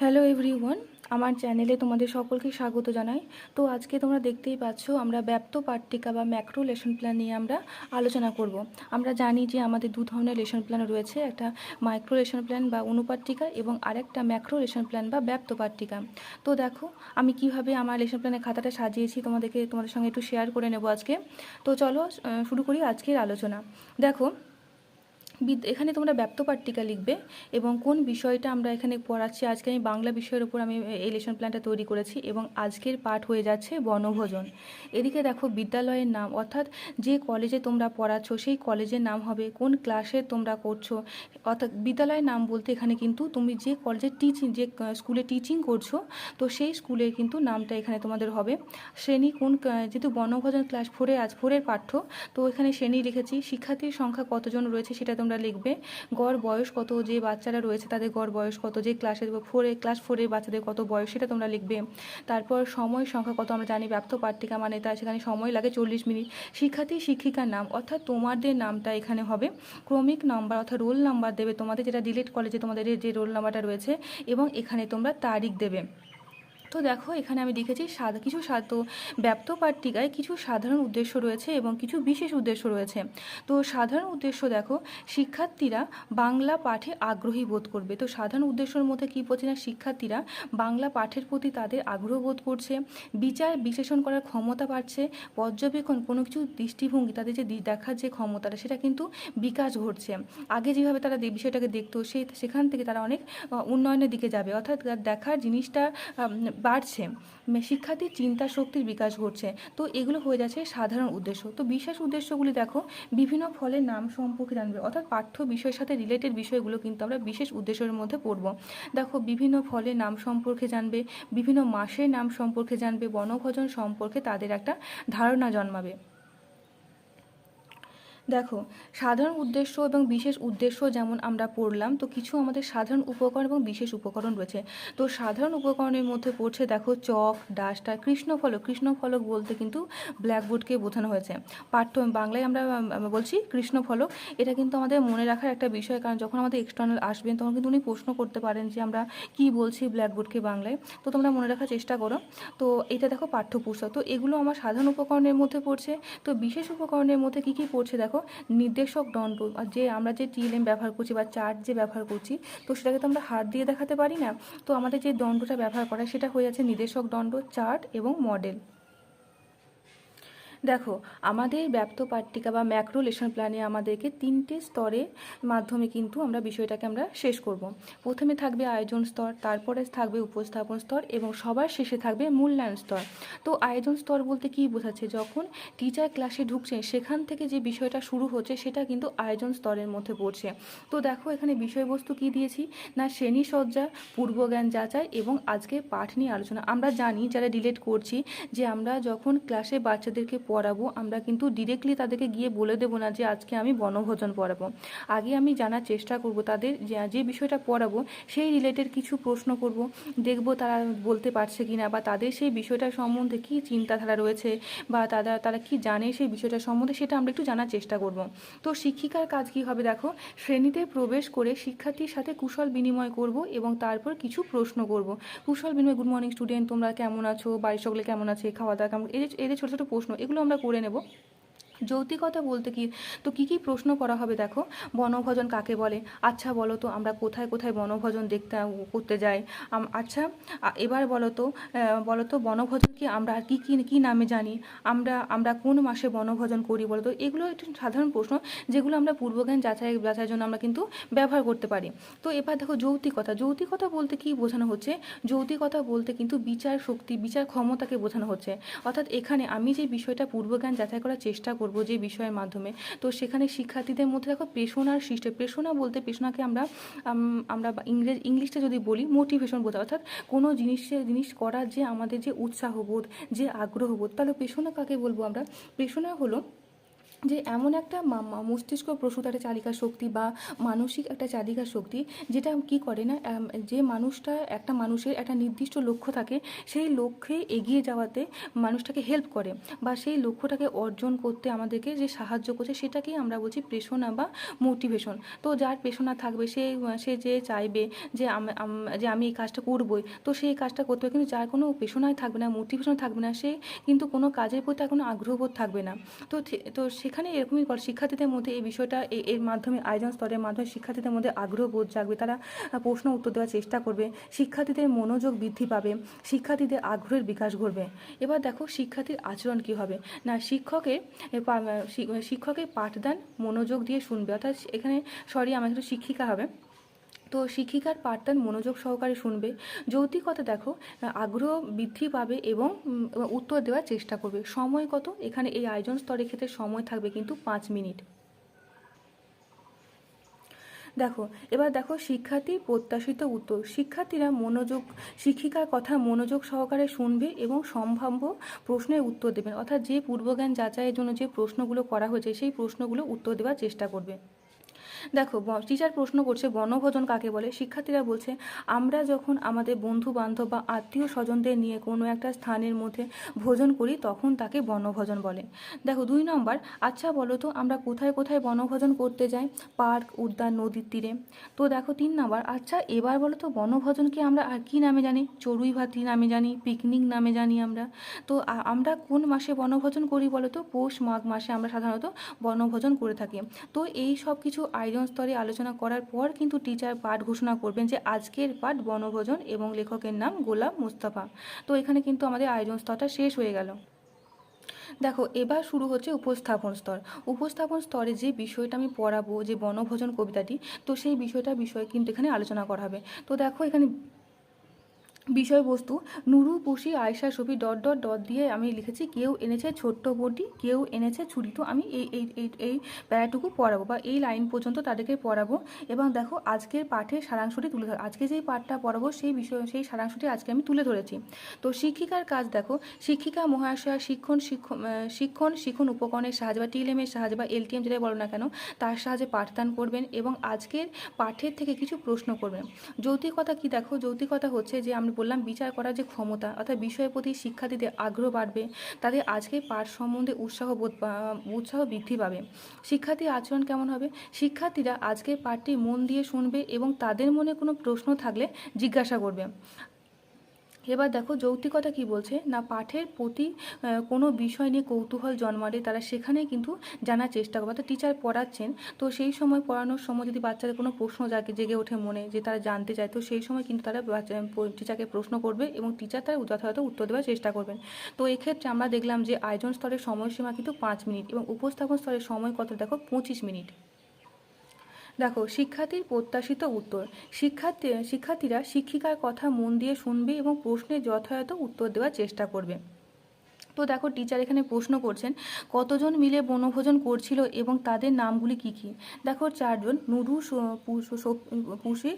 Hello everyone আমার চ্যানেলে তোমাদের সকলকে স্বাগত জানাই। তো আজকে তোমরা দেখতেই পাচ্ছ, আমরা ব্যপ্ত পাট্টিকা বা ম্যাক্রো লেসন প্ল্যান নিয়ে আমরা আলোচনা করব। আমরা জানি যে আমাদের দু ধরনের লেসন প্ল্যান রয়েছে, একটা মাইক্রো লেসন প্ল্যান বা অনুপাট্টিকা এবং আরেকটা ম্যাক্রো লেসন প্ল্যান বা ব্যপ্ত পাট্টিকা তো দেখো, আমি কীভাবে আমার লেসন প্ল্যানের খাতাটা সাজিয়েছি তোমাদেরকে, তোমাদের সঙ্গে একটু শেয়ার করে নেব আজকে। তো চলো শুরু করি আজকের আলোচনা। দেখো এখানে তোমরা ব্যপ্ত পাট্টিকা লিখবে এবং কোন বিষয়টা আমরা এখানে পড়াচ্ছি, আজকে আমি বাংলা বিষয়ের উপর আমি এই লেসন প্ল্যানটা তৈরি করেছি এবং আজকের পাঠ হয়ে যাচ্ছে বনভোজন। এদিকে দেখো বিদ্যালয়ের নাম, অর্থাৎ যে কলেজে তোমরা পড়াচ্ছ সেই কলেজের নাম হবে কোন ক্লাসে তোমরা করছ। অর্থাৎ বিদ্যালয়ের নাম বলতে এখানে কিন্তু তুমি যে কলেজে টিচিং যে স্কুলে টিচিং করছ, তো সেই স্কুলের কিন্তু নামটা এখানে তোমাদের হবে। শ্রেণি কোন যেহেতু বনভোজন ক্লাস ফোরে আজ ফোরের পাঠ্য, তো এখানে শ্রেণি লিখেছি, শিক্ষার্থীর সংখ্যা কতজন রয়েছে সেটা তোমরা লিখবে, গড় বয়স কত, যে বাচ্চারা রয়েছে তাদের গড় বয়স কত, যে ক্লাসে ফোরে ক্লাস ফোরের বাচ্চাদের কত বয়স, সেটা তোমরা লিখবে। তারপর সময় সংখ্যা কত, আমরা জানি ব্যাপ্ত পাট্টিকা মানে তার সেখানে সময় লাগে চল্লিশ মিনিট। শিক্ষার্থী, শিক্ষিকার নাম, অর্থাৎ তোমাদের নামটা এখানে হবে। ক্রমিক নাম্বার অর্থাৎ রোল নাম্বার দেবে তোমাদের, যেটা ডিলেট কলেজে তোমাদের যে রোল নাম্বারটা রয়েছে, এবং এখানে তোমরা তারিখ দেবে। তো দেখো, এখানে আমি লিখেছি সাদা কিছু সা- তো ব্যাপ্ত পাট্টিকায় কিছু সাধারণ উদ্দেশ্য রয়েছে এবং কিছু বিশেষ উদ্দেশ্য রয়েছে। তো সাধারণ উদ্দেশ্য দেখো, শিক্ষার্থীরা বাংলা পাঠে আগ্রহী বোধ করবে। তো সাধারণ উদ্দেশ্যের মধ্যে কী বলছি না, শিক্ষার্থীরা বাংলা পাঠের প্রতি তাদের আগ্রহ বোধ করছে, বিচার বিশ্লেষণ করার ক্ষমতা বাড়ছে, পর্যবেক্ষণ কোনো কিছু দৃষ্টিভঙ্গি তাদের যে দেখার যে ক্ষমতাটা সেটা কিন্তু বিকাশ ঘটছে। আগে যেভাবে তারা বিষয়টাকে দেখতো সেই সেখান থেকে তারা অনেক উন্নয়নের দিকে যাবে। অর্থাৎ দেখার জিনিসটা বাড়ছে। শিক্ষার্থীর চিন্তা শক্তির বিকাশ ঘটছে। তো এগুলো হয়ে যাচ্ছে সাধারণ উদ্দেশ্য। তো বিশেষ উদ্দেশ্যগুলি দেখো, বিভিন্ন ফলের নাম সম্পর্কে জানবে। অর্থাৎ পাঠ্য বিষয়ের সাথে রিলেটেড বিষয়গুলো কিন্তু আমরা বিশেষ উদ্দেশ্যের মধ্যে পড়ব। দেখো, বিভিন্ন ফলের নাম সম্পর্কে জানবে, বিভিন্ন মাসের নাম সম্পর্কে জানবে, বনভোজন সম্পর্কে তাদের একটা ধারণা জন্মাবে। দেখো সাধারণ উদ্দেশ্য এবং বিশেষ উদ্দেশ্য যেমন আমরা পড়লাম তো কিছু আমাদের সাধারণ উপকরণ এবং বিশেষ উপকরণ রয়েছে। তো সাধারণ উপকরণের মধ্যে পড়ছে দেখো চক ডাস্টার কৃষ্ণফলক। কৃষ্ণফলক বলতে কিন্তু ব্ল্যাকবোর্ডকে বোঝানো হয়েছে। পাঠ্য বাংলায় আমরা আম, বলছি কৃষ্ণফলক। এটা কিন্তু আমাদের মনে রাখার একটা বিষয় কারণ যখন আমাদের এক্সটার্নাল আসবেন তখন কিন্তু উনি প্রশ্ন করতে পারেন যে আমরা কি বলছি ব্ল্যাকবোর্ডকে বাংলায়। তো তোমরা মনে রাখার চেষ্টা করো। তো এটা দেখো পাঠ্যপুস্তক। তো এগুলো আমার সাধারণ উপকরণের মধ্যে পড়ছে। তো বিশেষ উপকরণের মধ্যে কি কি পড়ছে দেখো? নির্দেশক দণ্ড যে আমরা যে টিএলএম ব্যবহার করছি বা চার্ট যে ব্যবহার করছি, তো সেটাকে তো আমরা হাত দিয়ে দেখাতে পারি না। তো আমাদের যে দণ্ডটা ব্যবহার করা সেটা হয়ে যাচ্ছে নির্দেশক দণ্ড, চার্ট এবং মডেল। দেখো, আমাদের ব্যাপ্ত পাট্টিকা বা ম্যাক্রো লেসন প্ল্যানে আমাদেরকে তিনটে স্তরের মাধ্যমে কিন্তু আমরা বিষয়টাকে আমরা শেষ করব। প্রথমে থাকবে আয়োজন স্তর, তারপরে থাকবে উপস্থাপন স্তর এবং সবার শেষে থাকবে মূল্যায়ন স্তর। তো আয়োজন স্তর বলতে কী বোঝাচ্ছে? যখন টিচার ক্লাসে ঢুকছে সেখান থেকে যে বিষয়টা শুরু হচ্ছে, সেটা কিন্তু আয়োজন স্তরের মধ্যে পড়ছে। তো দেখো, এখানে বিষয়বস্তু কি দিয়েছি? না শ্রেণি সজ্জা পূর্বজ্ঞান যাচাই এবং আজকে পাঠ নিয়ে আলোচনা। আমরা জানি, যারা ডিলেট করছি, যে আমরা যখন ক্লাসে বাচ্চাদেরকে পড়াবো, আমরা কিন্তু ডিরেক্টলি তাদেরকে গিয়ে বলে দেবো না যে আজকে আমি বনভোজন পড়াবো। আগে আমি জানার চেষ্টা করব তাদের যে বিষয়টা পড়াবো, সেই রিলেটেড কিছু প্রশ্ন করব। দেখব তারা বলতে পারছে কি না বা তাদের সেই বিষয়টা সম্বন্ধে কী চিন্তাধারা রয়েছে বা তারা তারা কি জানে সেই বিষয়টা সম্বন্ধে সেটা আমরা একটু জানার চেষ্টা করব। তো শিক্ষিকার কাজ কি হবে দেখো, শ্রেণীতে প্রবেশ করে শিক্ষার্থীর সাথে কুশল বিনিময় করব এবং তারপর কিছু প্রশ্ন করব। কুশল বিনিময় গুড মর্নিং স্টুডেন্ট তোমরা কেমন আছো? বাড়ির সকলে কেমন আছে? খাওয়া দাওয়া কেমন? এই যে ছোটো ছোটো প্রশ্ন, এগুলো আমরা করে নেব। যৌক্তিকতা বলতে কি? তো কি কি প্রশ্ন করা হবে দেখো? বনভোজন কাকে বলে? আচ্ছা বলো তো, আমরা কোথায় কোথায় বনভোজন দেখতে, করতে যাই? আচ্ছা এবার বলো তো বলো তো বনভোজন কি আমরা আর কি কি, কী নামে জানি? আমরা আমরা কোন মাসে বনভোজন করি বলো তো? এগুলো একটু সাধারণ প্রশ্ন, যেগুলো আমরা পূর্বজ্ঞান যাচাই, যাচাইয়ের জন্য আমরা কিন্তু ব্যবহার করতে পারি। তো এবার দেখো যৌক্তিকতা যৌক্তিকতা বলতে কি বোঝানো হচ্ছে? যৌক্তিকতা বলতে কিন্তু বিচার শক্তি, বিচার ক্ষমতাকে বোঝানো হচ্ছে। অর্থাৎ এখানে আমি যে বিষয়টা পূর্বজ্ঞান যাচাই করার চেষ্টা করব যে বিষয়ের মাধ্যমে। তো সেখানে শিক্ষার্থীদের মধ্যে দেখো পেশনার সৃষ্টি, পেশনা বলতে পেশনাকে আমরা আমরা ইংরেজ, ইংলিশটা যদি বলি মোটিভেশন বোঝা অর্থাৎ কোনো জিনিসে, জিনিস করার যে আমাদের যে উৎসাহ বোধ যে আগ্রহ বোধ তাহলে পেশনা কাকে বলব আমরা? পেশনা হলো যে এমন একটা মস্তিষ্ক প্রসূত একটা চালিকা শক্তি বা মানসিক একটা চালিকা শক্তি যেটা কি করে না যে মানুষটা একটা মানুষের একটা নির্দিষ্ট লক্ষ্য থাকে সেই লক্ষ্যে এগিয়ে যাওয়াতে মানুষটাকে হেল্প করে বা সেই লক্ষ্যটাকে অর্জন করতে আমাদেরকে যে সাহায্য করছে সেটাকেই আমরা বলছি প্রেষণা বা মোটিভেশন তো যার প্রেষণা থাকবে সে সে যে চাইবে যে যে আমি এই কাজটা করবই, তো সেই কাজটা করতে হবে কিন্তু যার কোনো পেশনায় থাকবে না মোটিভেশন থাকবে না, সে কিন্তু কোনো কাজের প্রতি আর কোনো আগ্রহবোধ থাকবে না। তো তো তো সেখানে এরকমই শিক্ষার্থীদের মধ্যে এই বিষয়টা এর মাধ্যমে, আয়োজন স্তরের মাধ্যমে শিক্ষার্থীদের মধ্যে আগ্রহ বোধ জাগবে, তারা প্রশ্ন উত্তর দেওয়ার চেষ্টা করবে, শিক্ষার্থীদের মনোযোগ বৃদ্ধি পাবে, শিক্ষার্থীদের আগ্রহের বিকাশ ঘটবে। এবার দেখো শিক্ষার্থীর আচরণ কি হবে। না শিক্ষকের শিক্ষকের পাঠদান মনোযোগ দিয়ে শুনবে, অর্থাৎ এখানে, সরি, আমার একটু শিক্ষিকা হবে। তো শিক্ষিকার পাঠদান মনোযোগ সহকারে শুনবে, যৌতিকতা দেখো, আগ্রহ বৃদ্ধি পাবে এবং উত্তর দেওয়ার চেষ্টা করবে। সময় কত? এখানে এই আয়োজন স্তরের ক্ষেত্রে সময় থাকবে কিন্তু পাঁচ মিনিট। দেখো, এবার দেখো শিক্ষার্থী প্রত্যাশিত উত্তর। শিক্ষার্থীরা মনোযোগ, শিক্ষিকার কথা মনোযোগ সহকারে শুনবে এবং সম্ভাব্য প্রশ্নের উত্তর দেবেন অর্থাৎ যে পূর্বজ্ঞান যাচাইয়ের জন্য যে প্রশ্নগুলো করা হয়েছে, সেই প্রশ্নগুলো উত্তর দেওয়ার চেষ্টা করবে। দেখো টিচার প্রশ্ন করছে, বনভোজন কাকে বলে? শিক্ষার্থীরা বলছে, আমরা যখন আমাদের বন্ধু বান্ধব বা আত্মীয় স্বজনদের নিয়ে কোনো একটা স্থানের মধ্যে ভোজন করি, তখন তাকে বনভোজন বলে। দেখো, দুই নম্বর আচ্ছা বলো তো, আমরা কোথায় কোথায় বনভোজন করতে যাই? পার্ক, উদ্যান, নদীর তীরে। তো দেখো, তিন নম্বর আচ্ছা এবার বলো তো বনভোজনকে আমরা আর কী নামে জানি? চড়ুই ভাতি নামে জানি পিকনিক নামে জানি আমরা। তো আমরা কোন মাসে বনভোজন করি বলো তো? পৌষ মাঘ মাসে আমরা সাধারণত বনভোজন করে থাকি। তো এই সব কিছু আয়োজন স্তরে আলোচনা করার পর কিন্তু টিচার পাঠ ঘোষণা করবেন যে আজকের পাঠ বনভোজন এবং লেখকের নাম গোলাম মুস্তাফা। তো এখানে কিন্তু আমাদের আয়োজন স্তরটা শেষ হয়ে গেল। দেখো, এবার শুরু হচ্ছে উপস্থাপন স্তর। উপস্থাপন স্তরে যে বিষয়টা আমি পড়াবো, যে বনভোজন কবিতাটি, তো সেই বিষয়টা বিষয়ে কিন্তু এখানে আলোচনা করা হবে। তো দেখো, এখানে বিষয়বস্তু। Nuru, Pushi Ayesha Safi dot dot dot দিয়ে আমি লিখেছি, কেউ এনেছে ছোট্ট বটি, কেউ এনেছে ছুরি। তো আমি এই এই এই এই প্যারাটুকু পড়াবো বা এই লাইন পর্যন্ত তাদেরকে পড়াবো। এবং দেখো, আজকের পাঠের সারাংশটি তুলে ধর। আজকে যেই পাঠটা পড়াবো, সেই বিষয়, সেই সারাংশটি আজকে আমি তুলে ধরেছি। তো শিক্ষিকার কাজ দেখো, শিক্ষিকা, মহাশয়া, শিক্ষণ শিক্ষণ শিক্ষণ উপকরণের সাহায্যে বা টিএলএমের সাহায্যে বা এলটিএম যেটাই বলো না কেন, তার সাহায্যে পাঠদান করবেন এবং আজকের পাঠের থেকে কিছু প্রশ্ন করবেন। যৌক্তিকতা কি দেখো? যৌক্তিকতা হচ্ছে যে আমি বললাম, বিচার করার যে ক্ষমতা অর্থাৎ বিষয়ের প্রতি শিক্ষার্থীদের আগ্রহ বাড়বে তাদের আজকে পাঠ সম্বন্ধে উৎসাহ বোধ উৎসাহ বৃদ্ধি পাবে। শিক্ষার্থীর আচরণ কেমন হবে? শিক্ষার্থীরা আজকের পাঠটি মন দিয়ে শুনবে এবং তাদের মনে কোনো প্রশ্ন থাকলে জিজ্ঞাসা করবে। এবার দেখো যৌক্তিকতা কি বলছে? না, পাঠের প্রতি কোনো বিষয় নিয়ে কৌতূহল জন্মালে তারা সেখানেই কিন্তু জানার চেষ্টা করবে। অর্থাৎ টিচার পড়াচ্ছেন, তো সেই সময় পড়ানোর সময় যদি বাচ্চাদের কোনো প্রশ্ন জাগে, জেগে ওঠে মনে যে তারা জানতে চায়, তো সেই সময় কিন্তু তারা টিচারকে প্রশ্ন করবে এবং টিচার তার যথাযথ উত্তর দেওয়ার চেষ্টা করবেন। তো এক্ষেত্রে আমরা দেখলাম যে আয়োজন স্তরের সময়সীমা কিন্তু পাঁচ মিনিট এবং উপস্থাপন স্তরের সময় কত? দেখো পঁচিশ মিনিট। দেখো, শিক্ষার্থীর প্রত্যাশিত উত্তর। শিক্ষার্থী, শিক্ষার্থীরা শিক্ষিকার কথা মন দিয়ে শুনবে এবং প্রশ্নের যথাযথ উত্তর দেওয়ার চেষ্টা করবে। তো দেখো টিচার এখানে প্রশ্ন করছেন, কতজন মিলে বনভোজন করছিল এবং তাদের নামগুলি কি কি? দেখো, চারজন, নুরু পুষি,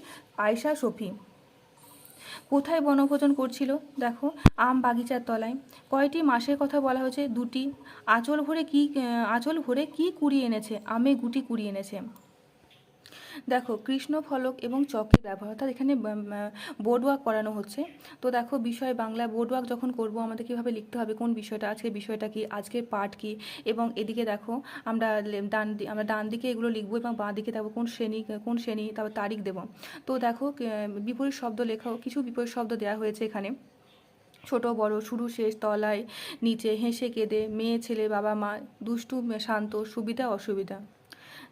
আয়শা, সফি। কোথায় বনভোজন করছিল? দেখো, আম বাগিচার তলায়। কয়টি মাসের কথা বলা হয়েছে? দুটি। আঁচল ভরে কি, আঁচল ভরে কি কুড়িয়ে এনেছে? আমে গুটি কুড়িয়ে এনেছে। দেখো, কৃষ্ণ ফলক এবং চকের ব্যবহার, অর্থাৎ এখানে বোর্ড ওয়ার্ক করানো হচ্ছে। তো দেখো, বিষয় বাংলা বোর্ড ওয়ার্ক যখন করব, আমাদের কীভাবে লিখতে হবে, কোন বিষয়টা, আজকের বিষয়টা কি, আজকের পাঠ কি, এবং এদিকে দেখো, আমরা ডান আমরা ডান দিকে এগুলো লিখব এবং বাঁ দিকে দেখো কোন শ্রেণি কোন শ্রেণি, তারপর তারিখ দেবো। তো দেখো বিপরীত শব্দ লেখাও কিছু বিপরীত শব্দ দেওয়া হয়েছে এখানে। ছোট, বড়, শুরু, শেষ, তলায়, নিচে, হেসে, কেঁদে, মেয়ে, ছেলে, বাবা, মা, দুষ্টু শান্ত, সুবিধা, অসুবিধা।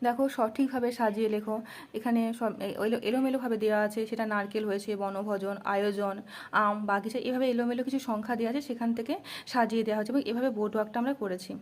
দেখো সঠিকভাবে সাজিয়ে লেখো। এখানে সব এলো- এলোমেলোভাবে দেওয়া আছে, সেটা নারকেল হয়েছে, বনভোজন, আয়োজন, আম, বাগিচা, এভাবে এলোমেলো কিছু সংখ্যা দেওয়া আছে, সেখান থেকে সাজিয়ে দেওয়া হয়েছে এবং এভাবে বোর্ড ওয়ার্কটা আমরা করেছি।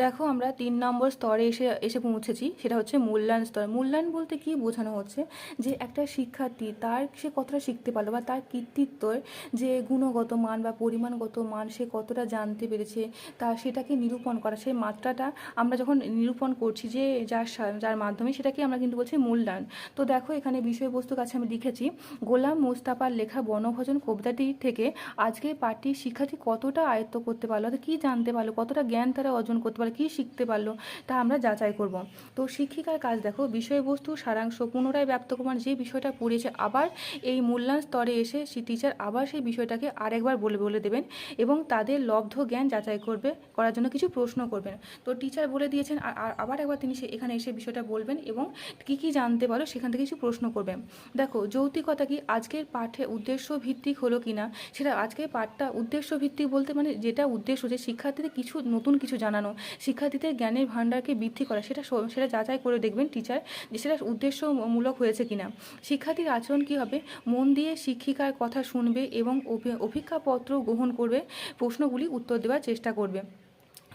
দেখো আমরা তিন নম্বর স্তরে এসে এসে পৌঁছেছি, সেটা হচ্ছে মূল্যায়ন স্তর। মূল্যায়ন বলতে কি বোঝানো হচ্ছে যে একটা শিক্ষার্থী তার সে কতটা শিখতে পারল বা তার কৃতিত্বের যে গুণগত মান বা পরিমাণগত মান সে কতটা জানতে পেরেছে, তা সেটাকে নিরূপণ করা। সেই মাত্রাটা আমরা যখন নিরূপণ করছি যে যার যার মাধ্যমে সেটাকে আমরা কিন্তু বলছি মূল্যায়ন। তো দেখো এখানে বিষয়বস্তু কাছে আমি লিখেছি, গোলাম মোস্তাফার লেখা বনভোজন কবিতাটি থেকে আজকে পাঠটি শিক্ষার্থী কতটা আয়ত্ত করতে পারল, অর্থাৎ কী জানতে পারল, কতটা জ্ঞান তারা অর্জন করতে পারল পারল কী শিখতে পারল। তা আমরা যাচাই করব। তো শিক্ষিকার কাজ দেখো, বিষয়বস্তু, সারাংশ, পুনরায় ব্যক্ত প্রমাণ, যে বিষয়টা পড়েছে আবার এই মূল্যায়ন স্তরে এসে সেই টিচার আবার সেই বিষয়টাকে আরেকবার বলে বলে দেবেন এবং তাদের লব্ধ জ্ঞান যাচাই করবে, করার জন্য কিছু প্রশ্ন করবেন। তো টিচার বলে দিয়েছেন আর আবার একবার তিনি সে, এখানে এসে বিষয়টা বলবেন এবং কী কী জানতে পারো সেখান থেকে কিছু প্রশ্ন করবেন। দেখো যৌক্তিকতা কি আজকের পাঠে উদ্দেশ্য ভিত্তিক হলো কি না সেটা আজকের পাঠটা উদ্দেশ্য ভিত্তিক বলতে মানে যেটা উদ্দেশ্য, যে শিক্ষার্থীদের কিছু নতুন কিছু জানানো। শিক্ষার্থীদের জ্ঞানের ভাণ্ডারকে বৃদ্ধি করা, সেটা সেটা যাচাই করে দেখবেন টিচার যে সেটা উদ্দেশ্যমূলক হয়েছে কিনা। শিক্ষার্থীর আচরণ কী হবে? মন দিয়ে শিক্ষিকার কথা শুনবে এবং অভি- অভিজ্ঞাপত্র গ্রহণ করবে, প্রশ্নগুলি উত্তর দেওয়ার চেষ্টা করবে।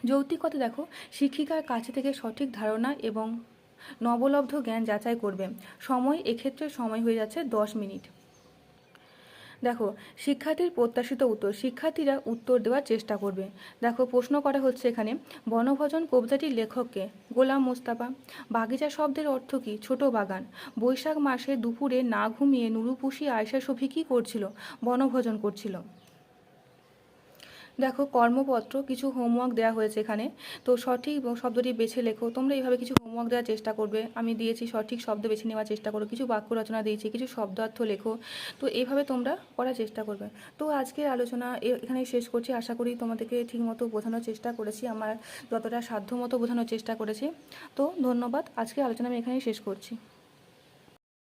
যৌক্তিকতা দেখো, শিক্ষিকার কাছে থেকে সঠিক ধারণা এবং নবলব্ধ জ্ঞান যাচাই করবে। সময় এক্ষেত্রে সময় হয়ে যাচ্ছে দশ মিনিট। দেখো, শিক্ষার্থীর প্রত্যাশিত উত্তর, শিক্ষার্থীরা উত্তর দেওয়ার চেষ্টা করবে। দেখো, প্রশ্ন করা হচ্ছে এখানে, বনভজন কবিতাটির লেখককে, গোলাম মোস্তাফা, বাগিচা শব্দের অর্থ কি? ছোট বাগান। বৈশাখ মাসে দুপুরে না ঘুমিয়ে নুরুপুষি আয়সা সফি কী করছিল? বনভোজন করছিল। দেখো, কর্মপত্র, কিছু হোমওয়ার্ক দেওয়া হয়েছে এখানে। তো সঠিক শব্দটি বেছে লেখো। তোমরা এইভাবে কিছু হোমওয়ার্ক দেওয়ার চেষ্টা করবে। আমি দিয়েছি সঠিক শব্দ বেছে নেওয়ার চেষ্টা করো। কিছু বাক্য রচনা দিয়েছি, কিছু শব্দার্থ লেখো। তো এইভাবে তোমরা করার চেষ্টা করবে। তো আজকের আলোচনা এ- এখানেই শেষ করছি। আশা করি তোমাদেরকে ঠিকমতো বোঝানোর চেষ্টা করেছি। আমার যতটা সাধ্য মতো বোঝানোর চেষ্টা করেছি। তো ধন্যবাদ। আজকের আলোচনা আমি এখানেই শেষ করছি।